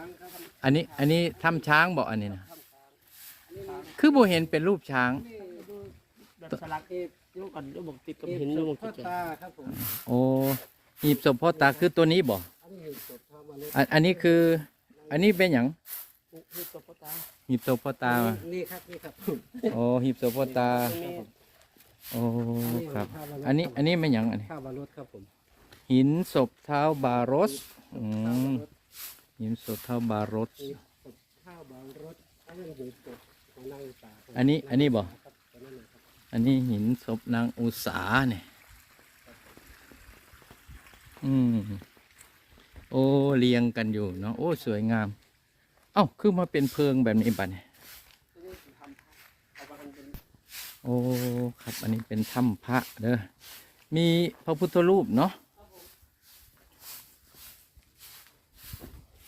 างครับอันนี้อันนี้ถ้ำช้างบอกอันนี้นะถ้ำช้างอันนี้คือบ่เห็นเป็นรูปช้างนี่ดูแบบสลักเอฟยกกันยกบอกติดกับหินยกบอกพ่ติอดกันตาครับผมโอ้หีบศพพ่อตาคือตัวนี้บ่อันนี้เห็นศพพระมนุษย์อันอันนี้คือ อันนี้เป็นหยังนี่ตัวพ่อตาหีบศพพ่อตามานี่ครับนี่ครับโอ้หีบศพพ่อตานี่โอ้ครับ อันนี้อันนี้เป็นหยังอันนี้ข้าวมนุษย์ครับผมหินศพเท้าบารสอืม หินศพเท้าบารสนี่ศพข้าวบางรถอันนี้หินศพของนางตาอันนี้อันนี้บ่ครับอันนั้นเลยครับอันนี้หินศพนางอุสาเนี่ย อืม โอ้เรียงกันอยู่เนาะ โอ้ สวยงาม เอ้า คือมาเป็นเพิงแบบนี้บัดเนี่ยอันนี้ทำเอาไปทำเป็นโอ้ ครับ อันนี้เป็นถ้ำพระเด้อ มีพระพุทธรูปเนาะค